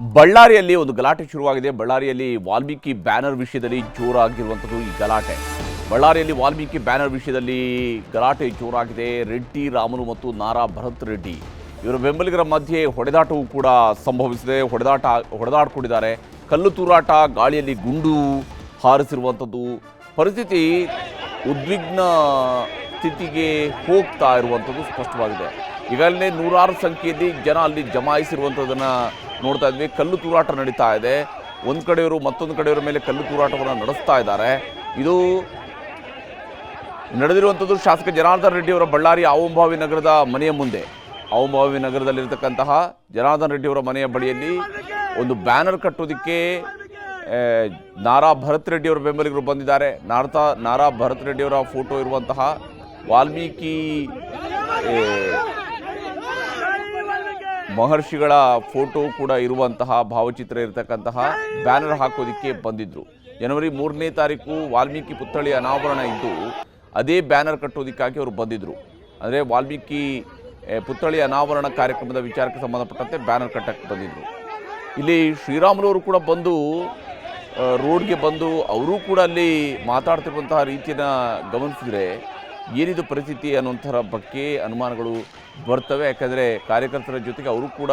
ಬಳ್ಳಾರಿಯಲ್ಲಿ ಒಂದು ಗಲಾಟೆ ಶುರುವಾಗಿದೆ. ಬಳ್ಳಾರಿಯಲ್ಲಿ ವಾಲ್ಮೀಕಿ ಬ್ಯಾನರ್ ವಿಷಯದಲ್ಲಿ ಜೋರಾಗಿರುವಂಥದ್ದು ಈ ಗಲಾಟೆ. ಬಳ್ಳಾರಿಯಲ್ಲಿ ವಾಲ್ಮೀಕಿ ಬ್ಯಾನರ್ ವಿಷಯದಲ್ಲಿ ಗಲಾಟೆ ಜೋರಾಗಿದೆ. ರೆಡ್ಡಿ ರಾಮನು ಮತ್ತು ನಾರಾ ಭರತ್ ರೆಡ್ಡಿ. ಇವರ ಬೆಂಬಲಿಗರ ಮಧ್ಯೆ ಹೊಡೆದಾಟವೂ ಕೂಡ ಸಂಭವಿಸಿದೆ. ಹೊಡೆದಾಟ, ಹೊಡೆದಾಡ್ಕೊಂಡಿದ್ದಾರೆ. ಕಲ್ಲು ತೂರಾಟ, ಗಾಳಿಯಲ್ಲಿ ಗುಂಡು ಹಾರಿಸಿರುವಂಥದ್ದು. ಪರಿಸ್ಥಿತಿ ಉದ್ವಿಗ್ನ ಸ್ಥಿತಿಗೆ ಹೋಗ್ತಾ ಇರುವಂಥದ್ದು ಸ್ಪಷ್ಟವಾಗಿದೆ. ಈಗಾಗಲೇ ನೂರಾರು ಸಂಖ್ಯೆಯಲ್ಲಿ ಜನ ಅಲ್ಲಿ ಜಮಾಯಿಸಿರುವಂಥದ್ದನ್ನು ನೋಡ್ತಾ ಇದ್ವಿ, ಕಲ್ಲು ತೂರಾಟ ನಡೀತಾ ಇದೆ. ಒಂದು ಕಡೆಯವರು ಮತ್ತೊಂದು ಕಡೆಯವರ ಮೇಲೆ ಕಲ್ಲು ತೂರಾಟವನ್ನು ನಡೆಸ್ತಾ ಇದ್ದಾರೆ. ಇದು ನಡೆದಿರುವಂಥದ್ದು ಶಾಸಕ ಜನಾರ್ದನ್ ರೆಡ್ಡಿ ಅವರ ಬಳ್ಳಾರಿ ಆವಂಭಾವಿ ನಗರದ ಮನೆಯ ಮುಂದೆ. ಆವಂಭಾವಿ ನಗರದಲ್ಲಿರ್ತಕ್ಕಂತಹ ಜನಾರ್ದನ್ ರೆಡ್ಡಿ ಅವರ ಮನೆಯ ಬಳಿಯಲ್ಲಿ ಒಂದು ಬ್ಯಾನರ್ ಕಟ್ಟೋದಕ್ಕೆ ನಾರಾ ಭರತ್ ರೆಡ್ಡಿ ಅವರ ಬೆಂಬಲಿಗರು ಬಂದಿದ್ದಾರೆ. ನಾರ್ತಾ, ನಾರಾ ಭರತ್ ರೆಡ್ಡಿ ಅವರ ಫೋಟೋ ಇರುವಂತಹ ವಾಲ್ಮೀಕಿ ಮಹರ್ಷಿಗಳ ಫೋಟೋ ಕೂಡ ಇರುವಂತಹ ಭಾವಚಿತ್ರ ಇರತಕ್ಕಂತಹ ಬ್ಯಾನರ್ ಹಾಕೋದಿಕ್ಕೆ ಬಂದಿದ್ರು. ಜನವರಿ ಮೂರನೇ ತಾರೀಕು ವಾಲ್ಮೀಕಿ ಪುತ್ಥಳಿ ಅನಾವರಣ ಇದ್ದು, ಅದೇ ಬ್ಯಾನರ್ ಕಟ್ಟೋದಕ್ಕಾಗಿ ಅವರು ಬಂದಿದ್ರು. ಅಂದರೆ ವಾಲ್ಮೀಕಿ ಪುತ್ಥಳಿ ಅನಾವರಣ ಕಾರ್ಯಕ್ರಮದ ವಿಚಾರಕ್ಕೆ ಸಂಬಂಧಪಟ್ಟಂತೆ ಬ್ಯಾನರ್ ಕಟ್ಟಕ್ಕೆ ಬಂದಿದ್ರು. ಇಲ್ಲಿ ಶ್ರೀರಾಮುಲವರು ಕೂಡ ಬಂದು ರೋಡ್ಗೆ ಬಂದು, ಅವರೂ ಕೂಡ ಅಲ್ಲಿ ಮಾತಾಡ್ತಿರುವಂತಹ ರೀತಿಯನ್ನು ಗಮನಿಸಿದ್ರೆ ಏನಿದು ಪರಿಸ್ಥಿತಿ ಅನ್ನೋಂಥರ ಬಗ್ಗೆ ಅನುಮಾನಗಳು ಬರ್ತವೆ. ಯಾಕಂದರೆ ಕಾರ್ಯಕರ್ತರ ಜೊತೆಗೆ ಅವರು ಕೂಡ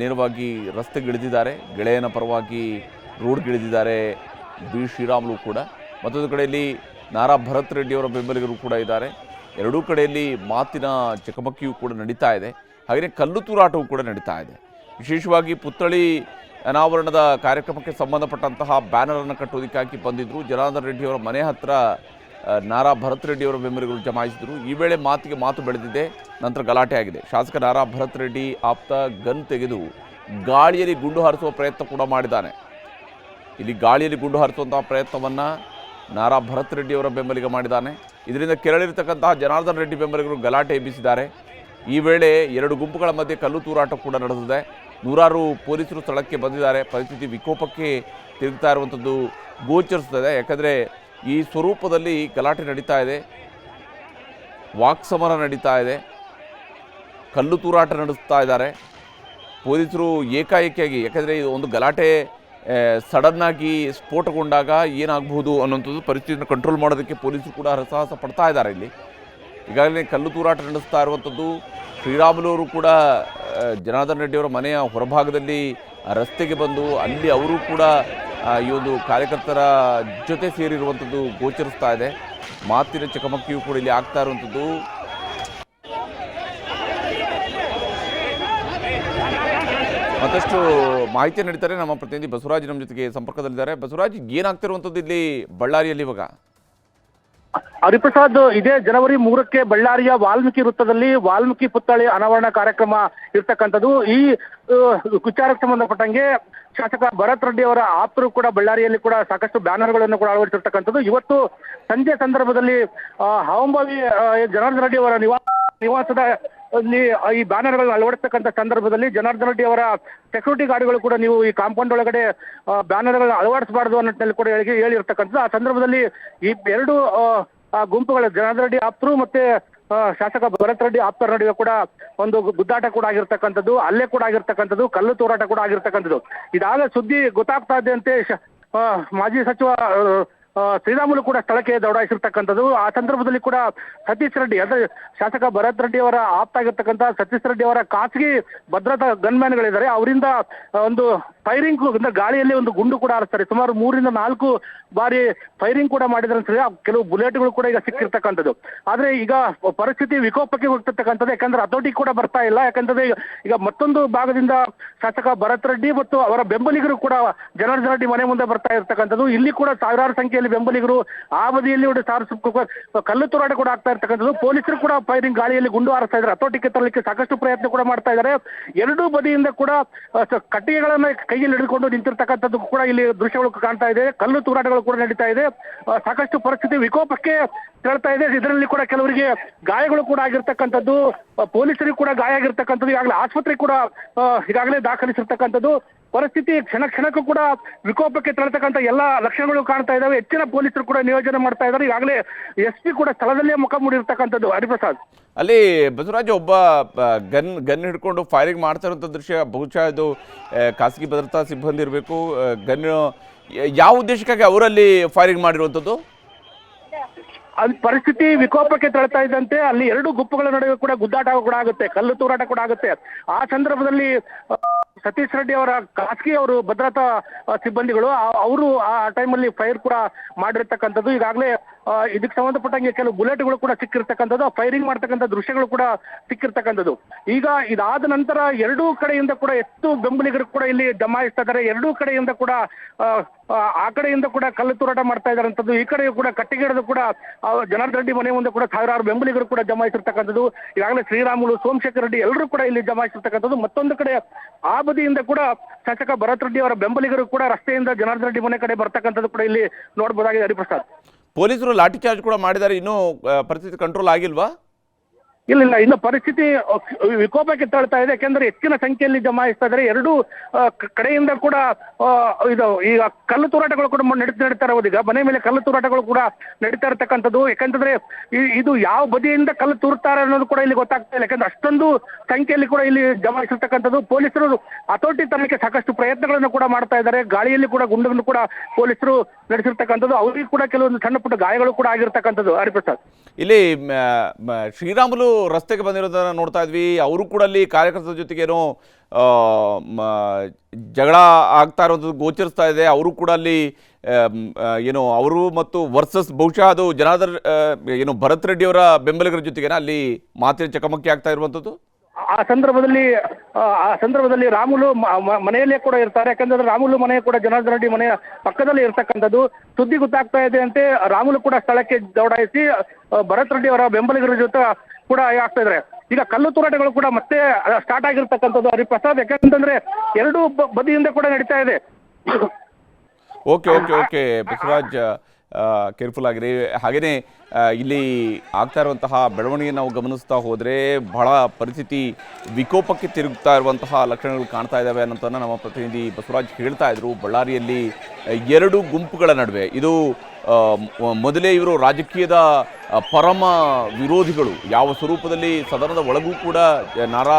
ನೇರವಾಗಿ ರಸ್ತೆಗಿಳಿದಿದ್ದಾರೆ. ಗೆಳೆಯನ ಪರವಾಗಿ ರೋಡ್ಗಿಳಿದಿದ್ದಾರೆ ಬಿ. ಶ್ರೀರಾಮುಲು ಕೂಡ. ಮತ್ತೊಂದು ಕಡೆಯಲ್ಲಿ ನಾರಾ ಭರತ್ ರೆಡ್ಡಿಯವರ ಬೆಂಬಲಿಗರು ಕೂಡ ಇದ್ದಾರೆ. ಎರಡೂ ಕಡೆಯಲ್ಲಿ ಮಾತಿನ ಚಕಮಕಿಯೂ ಕೂಡ ನಡೀತಾ ಇದೆ. ಹಾಗೆಯೇ ಕಲ್ಲು ತೂರಾಟವೂ ಕೂಡ ನಡೀತಾ ಇದೆ. ವಿಶೇಷವಾಗಿ ಪುತ್ಥಳಿ ಅನಾವರಣದ ಕಾರ್ಯಕ್ರಮಕ್ಕೆ ಸಂಬಂಧಪಟ್ಟಂತಹ ಬ್ಯಾನರನ್ನು ಕಟ್ಟೋದಕ್ಕಾಗಿ ಬಂದಿದ್ದರು ಜನಾರ್ದನ್ ರೆಡ್ಡಿಯವರ ಮನೆ ಹತ್ರ ಆ, ನಾರಾ ಭರತ್ ರೆಡ್ಡಿಯವರ ಬೆಂಬಲಿಗರು ಜಮಾಯಿಸಿದರು. ಈ ವೇಳೆ ಮಾತಿಗೆ ಮಾತು ಬೆಳೆದಿದೆ. ನಂತರ ಗಲಾಟೆ ಆಗಿದೆ. ಶಾಸಕ ನಾರಾ ಭರತ್ ರೆಡ್ಡಿ ಆಪ್ತ ಗನ್ ತೆಗೆದು ಗಾಳಿಯಲ್ಲಿ ಗುಂಡು ಹಾರಿಸುವ ಪ್ರಯತ್ನ ಕೂಡ ಮಾಡಿದ್ದಾನೆ. ಇಲ್ಲಿ ಗಾಳಿಯಲ್ಲಿ ಗುಂಡು ಹಾರಿಸುವಂತಹ ಪ್ರಯತ್ನವನ್ನು ನಾರಾ ಭರತ್ ರೆಡ್ಡಿಯವರ ಬೆಂಬಲಿಗ ಮಾಡಿದ್ದಾನೆ. ಇದರಿಂದ ಕೆರಳಿರ್ತಕ್ಕಂತಹ ಜನಾರ್ದನ್ ರೆಡ್ಡಿ ಬೆಂಬಲಿಗರು ಗಲಾಟೆ ಎಬ್ಬಿಸಿದ್ದಾರೆ. ಈ ವೇಳೆ ಎರಡು ಗುಂಪುಗಳ ಮಧ್ಯೆ ಕಲ್ಲು ತೂರಾಟ ಕೂಡ ನಡೆದಿದೆ. ನೂರಾರು ಪೊಲೀಸರು ಸ್ಥಳಕ್ಕೆ ಬಂದಿದ್ದಾರೆ. ಪರಿಸ್ಥಿತಿ ವಿಕೋಪಕ್ಕೆ ತಿರುಗ್ತಾ ಇರುವಂಥದ್ದು ಗೋಚರಿಸ್ತದೆ ಯಾಕಂದರೆ ಈ ಸ್ವರೂಪದಲ್ಲಿ ಗಲಾಟೆ ನಡೀತಾ ಇದೆ. ವಾಕ್ಸಮರ ನಡೀತಾ ಇದೆ. ಕಲ್ಲು ತೂರಾಟ ನಡೆಸ್ತಾ ಇದ್ದಾರೆ. ಪೊಲೀಸರು ಏಕಾಏಕಿಯಾಗಿ, ಯಾಕಂದರೆ ಇದು ಒಂದು ಗಲಾಟೆ ಸಡನ್ನಾಗಿ ಸ್ಫೋಟಗೊಂಡಾಗ ಏನಾಗಬಹುದು ಅನ್ನೋಂಥದ್ದು ಪರಿಸ್ಥಿತಿಯನ್ನು ಕಂಟ್ರೋಲ್ ಮಾಡೋದಕ್ಕೆ ಪೊಲೀಸರು ಕೂಡ ಹರಸಾಹಸ ಪಡ್ತಾ ಇದ್ದಾರೆ ಇಲ್ಲಿ. ಈಗಾಗಲೇ ಕಲ್ಲು ತೂರಾಟ ನಡೆಸ್ತಾ ಇರುವಂಥದ್ದು, ಶ್ರೀರಾಮುಲು ಕೂಡ ಜನಾರ್ದನ್ ರೆಡ್ಡಿಯವರ ಮನೆಯ ಹೊರಭಾಗದಲ್ಲಿ ರಸ್ತೆಗೆ ಬಂದು ಅಲ್ಲಿ ಅವರು ಕೂಡ ಈ ಒಂದು ಕಾರ್ಯಕರ್ತರ ಜೊತೆ ಸೇರಿರುವಂಥದ್ದು ಗೋಚರಿಸ್ತಾ ಇದೆ. ಮಾತಿನ ಚಕಮಕಿಯು ಕೂಡ ಇಲ್ಲಿ ಆಗ್ತಾ ಇರುವಂಥದ್ದು. ಮತ್ತಷ್ಟು ಮಾಹಿತಿ ನೀಡ್ತಾರೆ ನಮ್ಮ ಪ್ರತಿನಿಧಿ ಬಸವರಾಜ್ ನಮ್ಮ ಜೊತೆಗೆ ಸಂಪರ್ಕದಲ್ಲಿದ್ದಾರೆ. ಬಸವರಾಜ್ ಏನಾಗ್ತಿರುವಂಥದ್ದು ಇಲ್ಲಿ ಬಳ್ಳಾರಿಯಲ್ಲಿ ಇವಾಗ? ಹರಿಪ್ರಸಾದ್ ಇದೇ ಜನವರಿ ಮೂರಕ್ಕೆ ಬಳ್ಳಾರಿಯ ವಾಲ್ಮೀಕಿ ವೃತ್ತದಲ್ಲಿ ವಾಲ್ಮೀಕಿ ಪುತ್ಥಳಿ ಅನಾವರಣ ಕಾರ್ಯಕ್ರಮ ಇರ್ತಕ್ಕಂಥದ್ದು. ಈ ವಿಚಾರಕ್ಕೆ ಸಂಬಂಧಪಟ್ಟಂಗೆ ಶಾಸಕ ಭರತ್ ರೆಡ್ಡಿ ಅವರ ಆಪ್ತರು ಕೂಡ ಬಳ್ಳಾರಿಯಲ್ಲಿ ಕೂಡ ಸಾಕಷ್ಟು ಬ್ಯಾನರ್ಗಳನ್ನು ಕೂಡ ಅಳವಡಿಸಿರ್ತಕ್ಕಂಥದ್ದು. ಇವತ್ತು ಸಂಜೆ ಸಂದರ್ಭದಲ್ಲಿ ಆ, ಜನಾರ್ದನ್ ರೆಡ್ಡಿ ಅವರ ನಿವಾಸ ನಿವಾಸದ ಈ ಬ್ಯಾನರ್ಗಳನ್ನು ಅಳವಡಿಸತಕ್ಕಂಥ ಸಂದರ್ಭದಲ್ಲಿ ಜನಾರ್ದನ್ ರೆಡ್ಡಿ ಅವರ ಸೆಕ್ಯೂರಿಟಿ ಗಾರ್ಡ್ಗಳು ಕೂಡ ನೀವು ಈ ಕಾಂಪೌಂಡ್ ಒಳಗಡೆ ಬ್ಯಾನರ್ಗಳನ್ನು ಅಳವಡಿಸಬಾರದು ಅನ್ನೋ ಕೂಡ ಹೇಳಿ ಹೇಳಿರ್ತಕ್ಕಂಥದ್ದು. ಆ ಸಂದರ್ಭದಲ್ಲಿ ಈ ಎರಡು ಆ, ಗುಂಪುಗಳ ಜನಾರ್ದನ್ ರೆಡ್ಡಿ ಆಪ್ತರು ಮತ್ತೆ ಶಾಸಕ ಭರತ್ ರೆಡ್ಡಿ ಆಪ್ತರ ನಡುವೆ ಕೂಡ ಒಂದು ಗುದ್ದಾಟ ಕೂಡ ಆಗಿರ್ತಕ್ಕಂಥದ್ದು ಅಲ್ಲೇ ಕೂಡ ಆಗಿರ್ತಕ್ಕಂಥದ್ದು ಕಲ್ಲು ತೋರಾಟ ಕೂಡ ಆಗಿರ್ತಕ್ಕಂಥದ್ದು. ಇದಾದ ಸುದ್ದಿ ಗೊತ್ತಾಗ್ತಾ ಇದ್ದಂತೆ ಮಾಜಿ ಸಚಿವ ಶ್ರೀರಾಮುಲು ಕೂಡ ಸ್ಥಳಕ್ಕೆ ದೌಡಾಯಿಸಿರ್ತಕ್ಕಂಥದ್ದು. ಆ ಸಂದರ್ಭದಲ್ಲಿ ಕೂಡ ಸತೀಶ್ ರೆಡ್ಡಿ ಅಂದ್ರೆ ಶಾಸಕ ಭರತ್ ರೆಡ್ಡಿ ಅವರ ಆಪ್ತ ಆಗಿರ್ತಕ್ಕಂಥ ಸತೀಶ್ ರೆಡ್ಡಿ ಅವರ ಖಾಸಗಿ ಭದ್ರತಾ ಗನ್ಮ್ಯಾನ್ಗಳಿದ್ದಾರೆ. ಅವರಿಂದ ಒಂದು ಫೈರಿಂಗ್ ಗಾಳಿಯಲ್ಲಿ ಒಂದು ಗುಂಡು ಕೂಡ ಹಾರಿಸ್ತಾರೆ. ಸುಮಾರು ಮೂರಿಂದ ನಾಲ್ಕು ಬಾರಿ ಫೈರಿಂಗ್ ಕೂಡ ಮಾಡಿದ್ರೆ ಕೆಲವು ಬುಲೆಟ್ಗಳು ಕೂಡ ಈಗ ಸಿಕ್ಕಿರ್ತಕ್ಕಂಥದ್ದು. ಆದ್ರೆ ಈಗ ಪರಿಸ್ಥಿತಿ ವಿಕೋಪಕ್ಕೆ ಹೋಗ್ತಿರ್ತಕ್ಕಂಥದ್ದು, ಯಾಕಂದ್ರೆ ಹತೋಟಿ ಕೂಡ ಬರ್ತಾ ಇಲ್ಲ. ಯಾಕಂದ್ರೆ ಈಗ- ಮತ್ತೊಂದು ಭಾಗದಿಂದ ಶಾಸಕ ಭರತ್ ರೆಡ್ಡಿ ಮತ್ತು ಅವರ ಬೆಂಬಲಿಗರು ಕೂಡ ಜನಾರ್ದನ ರೆಡ್ಡಿ ಮನೆ ಮುಂದೆ ಬರ್ತಾ ಇರ್ತಕ್ಕಂಥದ್ದು. ಇಲ್ಲಿ ಕೂಡ ಸಾವಿರಾರು ಸಂಖ್ಯೆಯಲ್ಲಿ ಬೆಂಬಲಿಗರು ಆ ಬದಿಯಲ್ಲಿ ಕಲ್ಲು ತೂರಾಟ ಕೂಡ ಆಗ್ತಾ ಇರ್ತಕ್ಕಂಥದ್ದು. ಪೊಲೀಸರು ಕೂಡ ಫೈರಿಂಗ್ ಗಾಳಿಯಲ್ಲಿ ಗುಂಡು ಹಾರಿಸ್ತಾ ಇದ್ದಾರೆ. ಹತೋಟಿಗೆ ತರಲಿಕ್ಕೆ ಸಾಕಷ್ಟು ಪ್ರಯತ್ನ ಕೂಡ ಮಾಡ್ತಾ ಇದ್ದಾರೆ. ಎರಡೂ ಬದಿಯಿಂದ ಕೂಡ ಕಟ್ಟಿಗೆಗಳನ್ನ ಕೈಯಲ್ಲಿ ಹಿಡಿದುಕೊಂಡು ನಿಂತಿರ್ತಕ್ಕಂಥದ್ದು ಕೂಡ ಇಲ್ಲಿ ದೃಶ್ಯಗಳು ಕಾಣ್ತಾ ಇದೆ. ಕಲ್ಲು ತೂರಾಟಗಳು ಕೂಡ ನಡೀತಾ ಇದೆ. ಸಾಕಷ್ಟು ಪರಿಸ್ಥಿತಿ ವಿಕೋಪಕ್ಕೆ ತೆರಳ್ತಾ ಇದೆ. ಇದರಲ್ಲಿ ಕೂಡ ಕೆಲವರಿಗೆ ಗಾಯಗಳು ಕೂಡ ಆಗಿರ್ತಕ್ಕಂಥದ್ದು. ಪೊಲೀಸರಿಗೆ ಕೂಡ ಗಾಯ ಆಗಿರ್ತಕ್ಕಂಥದ್ದು. ಈಗಾಗಲೇ ಆಸ್ಪತ್ರೆ ಕೂಡ ಈಗಾಗಲೇ ದಾಖಲಿಸಿರ್ತಕ್ಕಂಥದ್ದು. ಪರಿಸ್ಥಿತಿ ಕ್ಷಣ ಕ್ಷಣಕ್ಕೂ ಕೂಡ ವಿಕೋಪಕ್ಕೆ ತಳ್ತಕ್ಕಂಥ ಎಲ್ಲ ಲಕ್ಷಣಗಳು ಕಾಣ್ತಾ ಇದ್ದಾವೆ ಹೆಚ್ಚಿನ ಪೊಲೀಸರು ಕೂಡ ನಿಯೋಜನೆ ಮಾಡ್ತಾ ಇದ್ದಾರೆ ಈಗಾಗಲೇ ಎಸ್ ಪಿ ಕೂಡ ಸ್ಥಳದಲ್ಲೇ ಮುಖ ಮೂಡಿರ್ತಕ್ಕಂಥದ್ದು ಹರಿಪ್ರಸಾದ್. ಅಲ್ಲಿ ಬಸವರಾಜ್ ಒಬ್ಬ ಗನ್ ಗನ್ ಹಿಡ್ಕೊಂಡು ಫೈರಿಂಗ್ ಮಾಡ್ತಾ ಇರುವಂಥ ದೃಶ್ಯ ಬಹುಶಃ ಇದು ಖಾಸಗಿ ಭದ್ರತಾ ಸಿಬ್ಬಂದಿ ಇರಬೇಕು. ಗನ್ ಯಾವ ಉದ್ದೇಶಕ್ಕಾಗಿ ಅವರಲ್ಲಿ ಫೈರಿಂಗ್ ಮಾಡಿರುವಂಥದ್ದು? ಅಲ್ಲಿ ಪರಿಸ್ಥಿತಿ ವಿಕೋಪಕ್ಕೆ ತಳ್ತಾ ಇದ್ದಂತೆ ಅಲ್ಲಿ ಎರಡು ಗುಂಪುಗಳ ನಡುವೆ ಕೂಡ ಗುದ್ದಾಟ ಕೂಡ ಆಗುತ್ತೆ ಕಲ್ಲು ತೂರಾಟ ಕೂಡ ಆಗುತ್ತೆ. ಆ ಸಂದರ್ಭದಲ್ಲಿ ಸತೀಶ್ ರೆಡ್ಡಿ ಅವರ ಖಾಸಗಿ ಅವರು ಭದ್ರತಾ ಸಿಬ್ಬಂದಿಗಳು ಅವರು ಆ ಟೈಮಲ್ಲಿ ಫೈರ್ ಕೂಡ ಮಾಡಿರ್ತಕ್ಕಂಥದ್ದು. ಈಗಾಗಲೇ ಇದಕ್ಕೆ ಸಂಬಂಧಪಟ್ಟಂಗೆ ಕೆಲವು ಬುಲೆಟ್ಗಳು ಕೂಡ ಸಿಕ್ಕಿರ್ತಕ್ಕಂಥದ್ದು ಫೈರಿಂಗ್ ಮಾಡ್ತಕ್ಕಂಥ ದೃಶ್ಯಗಳು ಕೂಡ ಸಿಕ್ಕಿರ್ತಕ್ಕಂಥದ್ದು. ಈಗ ಇದಾದ ನಂತರ ಎರಡೂ ಕಡೆಯಿಂದ ಕೂಡ ಎಷ್ಟು ಬೆಂಬಲಿಗರು ಕೂಡ ಇಲ್ಲಿ ಜಮಾಯಿಸ್ತಾ ಇದ್ದಾರೆ ಎರಡೂ ಕಡೆಯಿಂದ ಕೂಡ ಆ, ಕಡೆಯಿಂದ ಕೂಡ ಕಲ್ಲು ತೂರಾಟ ಮಾಡ್ತಾ ಇದ್ದಾರಂಥದ್ದು ಈ ಕಡೆಯೂ ಕೂಡ ಕಟ್ಟಿಗೆಡದು ಕೂಡ ಜನಾರ್ದನ್ ರೆಡ್ಡಿ ಮನೆ ಮುಂದೆ ಕೂಡ ಸಾವಿರಾರು ಬೆಂಬಲಿಗರು ಕೂಡ ಜಮಾಯಿಸಿರ್ತಕ್ಕಂಥದ್ದು. ಈಗಾಗಲೇ ಶ್ರೀರಾಮುಲು ಸೋಮಶೇಖರ್ ರೆಡ್ಡಿ ಎಲ್ಲರೂ ಕೂಡ ಇಲ್ಲಿ ಜಮಾಯಿಸಿರ್ತಕ್ಕಂಥದ್ದು. ಮತ್ತೊಂದು ಕಡೆ ಬದಿಯಿಂದ ಕೂಡ ಶಾಸಕ ಭರತ್ ರೆಡ್ಡಿ ಅವರ ಬೆಂಬಲಿಗರು ಕೂಡ ರಸ್ತೆಯಿಂದ ಜನಾರ್ದನ್ ರೆಡ್ಡಿ ಮನೆ ಕಡೆ ಬರ್ತಕ್ಕಂಥದ್ದು ಕೂಡ ಇಲ್ಲಿ ನೋಡಬಹುದಾಗಿದೆ ಹರಿಪ್ರಸಾದ್. ಪೊಲೀಸರು ಲಾಠಿ ಚಾರ್ಜ್ ಕೂಡ ಮಾಡಿದ್ದಾರೆ. ಇನ್ನೂ ಪರಿಸ್ಥಿತಿ ಕಂಟ್ರೋಲ್ ಆಗಿಲ್ವಾ? ಇಲ್ಲ ಇಲ್ಲ, ಇನ್ನು ಪರಿಸ್ಥಿತಿ ವಿಕೋಪಕ್ಕೆ ತಳ್ತಾ ಇದೆ. ಯಾಕೆಂದ್ರೆ ಹೆಚ್ಚಿನ ಸಂಖ್ಯೆಯಲ್ಲಿ ಜಮಾಯಿಸ್ತಾ ಇದ್ದಾರೆ ಎರಡು ಕಡೆಯಿಂದ ಕೂಡ ಇದು, ಈಗ ಕಲ್ಲು ತೂರಾಟಗಳು ಕೂಡ ನಡೀತಾ ನಡೀತಾ ಇರೋದು. ಈಗ ಮನೆ ಮೇಲೆ ಕಲ್ಲು ತೂರಾಟಗಳು ಕೂಡ ನಡೀತಾ ಇರತಕ್ಕಂಥದ್ದು. ಯಾಕಂತಂದ್ರೆ ಇದು ಯಾವ ಬದಿಯಿಂದ ಕಲ್ಲು ತೂರ್ತಾರೆ ಅನ್ನೋದು ಕೂಡ ಇಲ್ಲಿ ಗೊತ್ತಾಗ್ತಾ ಇಲ್ಲ. ಯಾಕಂದ್ರೆ ಅಷ್ಟೊಂದು ಸಂಖ್ಯೆಯಲ್ಲಿ ಕೂಡ ಇಲ್ಲಿ ಜಮಾಯಿಸಿರ್ತಕ್ಕಂಥದ್ದು ಪೊಲೀಸರು ಹತೋಟಿ ತರಲಿಕ್ಕೆ ಸಾಕಷ್ಟು ಪ್ರಯತ್ನಗಳನ್ನು ಕೂಡ ಮಾಡ್ತಾ ಇದ್ದಾರೆ. ಗಾಳಿಯಲ್ಲಿ ಕೂಡ ಗುಂಡನ್ನು ಕೂಡ ಪೊಲೀಸರು ನಡೆಸಿರ್ತಕ್ಕಂಥದ್ದು. ಅವರಿಗೆ ಕೂಡ ಕೆಲವೊಂದು ಸಣ್ಣ ಪುಟ್ಟ ಗಾಯಗಳು ಕೂಡ ಆಗಿರ್ತಕ್ಕಂಥದ್ದು. ಹರಿಪ್ರಸಾದ್. ಇಲ್ಲಿ ಶ್ರೀರಾಮುಲು ರಸ್ತೆಗೆ ಬಂದಿರೋದನ್ನು ನೋಡ್ತಾ ಇದ್ವಿ. ಅವರು ಕೂಡ ಅಲ್ಲಿ ಕಾರ್ಯಕರ್ತರ ಜೊತೆಗೇನೋ ಜಗಳ ಆಗ್ತಾ ಇರೋದು ಗೋಚರಿಸ್ತಾ ಇದೆ. ಅವರು ಕೂಡ ಅಲ್ಲಿ ಏನು ಅವರು ಮತ್ತು ವರ್ಸಸ್ ಬಹುಶಃ ಅದು ಜನಾರ್ದನ್ ಏನು ಭರತ್ ರೆಡ್ಡಿಯವರ ಬೆಂಬಲಿಗರ ಜೊತೆಗೇನ ಅಲ್ಲಿ ಮಾತಿನ ಚಕಮಕಿ ಆಗ್ತಾ ಇರುವಂಥದ್ದು? ಆ ಸಂದರ್ಭದಲ್ಲಿ ಆ ಸಂದರ್ಭದಲ್ಲಿ ರಾಮುಲು ಮನೆಯಲ್ಲೇ ಕೂಡ ಇರ್ತಾರೆ. ಯಾಕಂದ್ರೆ ರಾಮುಲು ಮನೆ ಕೂಡ ಜನಾರ್ದನ ರೆಡ್ಡಿ ಮನೆಯ ಪಕ್ಕದಲ್ಲಿ ಇರ್ತಕ್ಕಂಥದ್ದು. ಸುದ್ದಿ ಗೊತ್ತಾಗ್ತಾ ಇದೆ ಅಂತೆ, ರಾಮುಲು ಕೂಡ ಸ್ಥಳಕ್ಕೆ ದೌಡಾಯಿಸಿ ಭರತ್ ರೆಡ್ಡಿ ಅವರ ಬೆಂಬಲಿಗರ ಜೊತೆ ಕೂಡ ಆಗ್ತಾ ಇದ್ದಾರೆ. ಈಗ ಕಲ್ಲು ತೂರಾಟಗಳು ಕೂಡ ಮತ್ತೆ ಸ್ಟಾರ್ಟ್ ಆಗಿರ್ತಕ್ಕಂಥದ್ದು ಹರಿಪ್ರಸಾದ್ ಯಾಕಂತಂದ್ರೆ ಎರಡು ಬದಿಯಿಂದ ಕೂಡ ನಡೀತಾ ಇದೆ. Okay okay okay Basavaraj careful ಆಗಿರಿ. ಹಾಗೆಯೇ ಇಲ್ಲಿ ಆಗ್ತಾ ಇರುವಂತಹ ಬೆಳವಣಿಗೆ ನಾವು ಗಮನಿಸ್ತಾ ಹೋದರೆ ಬಹಳ ಪರಿಸ್ಥಿತಿ ವಿಕೋಪಕ್ಕೆ ತಿರುಗ್ತಾ ಇರುವಂತಹ ಲಕ್ಷಣಗಳು ಕಾಣ್ತಾ ಇದ್ದಾವೆ ಅನ್ನೋದನ್ನು ನಮ್ಮ ಪ್ರತಿನಿಧಿ ಬಸವರಾಜ್ ಹೇಳ್ತಾ ಇದ್ರು. ಬಳ್ಳಾರಿಯಲ್ಲಿ ಎರಡು ಗುಂಪುಗಳ ನಡುವೆ ಇದು ಮೊದಲೇ ಇವರು ರಾಜಕೀಯದ ಪರಮ ವಿರೋಧಿಗಳು. ಯಾವ ಸ್ವರೂಪದಲ್ಲಿ ಸದನದ ಒಳಗೂ ಕೂಡ ನಾರಾ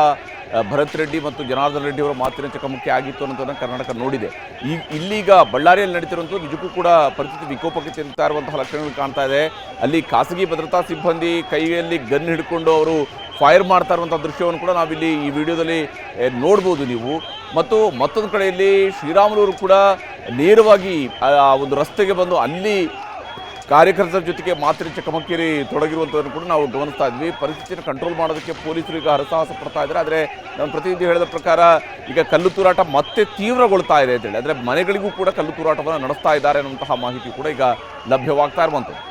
ಭರತ್ ರೆಡ್ಡಿ ಮತ್ತು ಜನಾರ್ದನ್ ರೆಡ್ಡಿ ಅವರ ಮಾತಿನ ಚಕಮಕಿ ಆಗಿತ್ತು ಅನ್ನೋದನ್ನು ಕರ್ನಾಟಕ ನೋಡಿದೆ. ಈ, ಇಲ್ಲೀಗ ಬಳ್ಳಾರಿಯಲ್ಲಿ ನಡೀತಿರುವಂಥದ್ದು ನಿಜಕ್ಕೂ ಕೂಡ ಪರಿಸ್ಥಿತಿ ವಿಕೋಪಕ್ಕೆ ತಿರುಗ್ತಾ ಇರುವಂತಹ ಲಕ್ಷಣಗಳು ಕಾಣ್ತಾ ಇದೆ. ಅಲ್ಲಿ ಖಾಸಗಿ ಭದ್ರತಾ ಸಿಬ್ಬಂದಿ ಕೈಯಲ್ಲಿ ಗನ್ ಹಿಡ್ಕೊಂಡು ಅವರು ಫೈರ್ ಮಾಡ್ತಾ ಇರುವಂಥ ದೃಶ್ಯವನ್ನು ಕೂಡ ನಾವಿಲ್ಲಿ ಈ ವಿಡಿಯೋದಲ್ಲಿ ನೋಡ್ಬೋದು ನೀವು. ಮತ್ತು ಮತ್ತೊಂದು ಕಡೆಯಲ್ಲಿ ಶ್ರೀರಾಮುಲು ಕೂಡ ನೇರವಾಗಿ ಆ, ಒಂದು ರಸ್ತೆಗೆ ಬಂದು ಅಲ್ಲಿ ಕಾರ್ಯಕರ್ತರ ಜೊತೆಗೆ ಮಾತಿನ ಚಕಮಕಿರಿ ತೊಡಗಿರುವಂಥದ್ದನ್ನು ಕೂಡ ನಾವು ಗಮನಿಸ್ತಾ ಇದ್ವಿ. ಪರಿಸ್ಥಿತಿಯನ್ನು ಕಂಟ್ರೋಲ್ ಮಾಡೋದಕ್ಕೆ ಪೊಲೀಸರು ಈಗ ಹರಸಾಹಸ ಪಡ್ತಾ ಇದ್ದಾರೆ. ಆದರೆ ನಮ್ಮ ಪ್ರತಿನಿಧಿ ಹೇಳಿದ ಪ್ರಕಾರ ಈಗ ಕಲ್ಲು ತೂರಾಟ ಮತ್ತೆ ತೀವ್ರಗೊಳ್ತಾ ಇದೆ ಅಂತೇಳಿ ಅಂದರೆ ಮನೆಗಳಿಗೂ ಕೂಡ ಕಲ್ಲು ತೂರಾಟವನ್ನು ನಡೆಸ್ತಾ ಇದ್ದಾರೆ ಅನ್ನುವಂತಹ ಮಾಹಿತಿ ಕೂಡ ಈಗ ಲಭ್ಯವಾಗ್ತಾ ಇರುವಂಥದ್ದು.